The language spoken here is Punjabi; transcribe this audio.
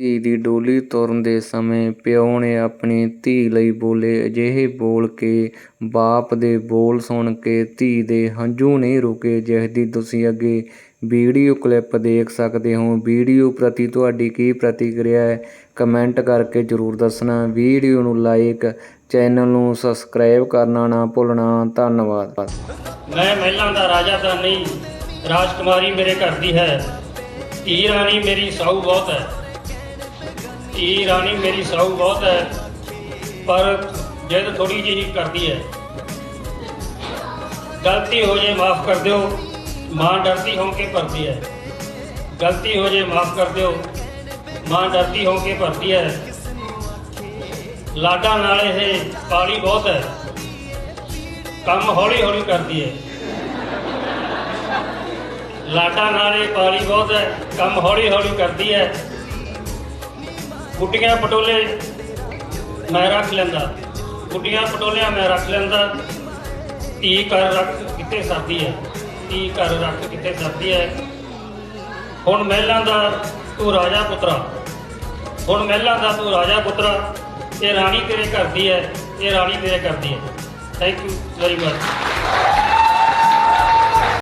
ਧੀ ਦੀ ਡੋਲੀ ਤੁਰਨ ਦੇ ਸਮੇਂ ਪਿਓ ਨੇ ਆਪਣੀ ਧੀ ਲਈ ਬੋਲੇ, ਅਜਿਹੇ ਬੋਲ ਕਿ ਬਾਪ ਦੇ ਬੋਲ ਸੁਣ ਕੇ ਧੀ ਦੇ ਹੰਝੂ ਨਹੀਂ ਰੁਕੇ ਜਿਸ ਦੀ ਤੁਸੀਂ ਅੱਗੇ ਵੀਡੀਓ ਕਲਿੱਪ ਦੇਖ ਸਕਦੇ ਹੋ। ਵੀਡੀਓ ਪ੍ਰਤੀ ਤੁਹਾਡੀ ਕੀ ਪ੍ਰਤੀਕਿਰਿਆ ਹੈ? ਕਮੈਂਟ ਕਰਕੇ ਜ਼ਰੂਰ ਦੱਸਣਾ। ਵੀਡੀਓ ਨੂੰ ਲਾਈਕ, ਚੈਨਲ ਨੂੰ ਸਬਸਕ੍ਰਾਈਬ ਕਰਨਾ ਨਾ ਭੁੱਲਣਾ। ਧੰਨਵਾਦ। ਮੈਂ ਮਹਿਲਾਂ ਦਾ ਰਾਜਾ ਤਾਂ ਨਹੀਂ, ਰਾਜਕੁਮਾਰੀ ਮੇਰੇ ਘਰ ਦੀ ਹੈ। ਧੀ ਰਾਣੀ ਮੇਰੀ ਸਾਊ ਬਹੁਤ ਹੈ। ਧੀ ਰਾਣੀ ਮੇਰੀ ਸਾਊ ਬਹੁਤ ਹੈ, ਪਰ ਜਿੱਦ ਥੋੜੀ ਜਿਹੀ ਕਰਦੀ ਹੈ। ਗਲਤੀ ਹੋ ਜੇ ਮਾਫ ਕਰ ਦਿਓ, ਮਾਂ ਡਰਦੀ ਹੋ ਕੇ ਭਰਦੀ ਹੈ। ਗਲਤੀ ਹੋ ਜੇ ਮਾਫ ਕਰ ਦਿਓ, ਮਾਂ ਡਰਦੀ ਹੋ ਕੇ ਭਰਦੀ ਹੈ। ਲਾਡਾ ਨਾਲ ਇਹ ਪਾਲੀ ਬਹੁਤ ਹੈ। ਕੰਮ ਹੌਲੀ ਹੌਲੀ ਕਰਦੀ ਹੈ। ਲਾਡਾ ਨਾਲੇ ਪਾਲੀ ਬਹੁਤ ਹੈ, ਕੰਮ ਹੌਲੀ ਹੌਲੀ ਕਰਦੀ ਹੈ। ਗੁੱਡੀਆਂ ਪਟੋਲੇ ਮੈਂ ਰੱਖ ਲੈਂਦਾ। ਗੁੱਡੀਆਂ ਪਟੋਲਿਆਂ ਮੈਂ ਰੱਖ ਲੈਂਦਾ। ਧੀ ਘਰ ਰੱਖ ਕਿੱਥੇ ਸਰਦੀ ਹੈ? ਧੀ ਘਰ ਰੱਖ ਕਿੱਥੇ ਸਰਦੀ ਹੈ? ਹੁਣ ਮਹਿਲਾਂ ਦਾ ਤੂੰ ਰਾਜਾ ਪੁੱਤਰਾ। ਹੁਣ ਮਹਿਲਾਂ ਦਾ ਤੂੰ ਰਾਜਾ ਪੁੱਤਰਾ। ਇਹ ਰਾਣੀ ਤੇਰੇ ਘਰ ਦੀ ਹੈ। ਇਹ ਰਾਣੀ ਤੇਰੇ ਘਰ ਦੀ ਹੈ। Thank you very much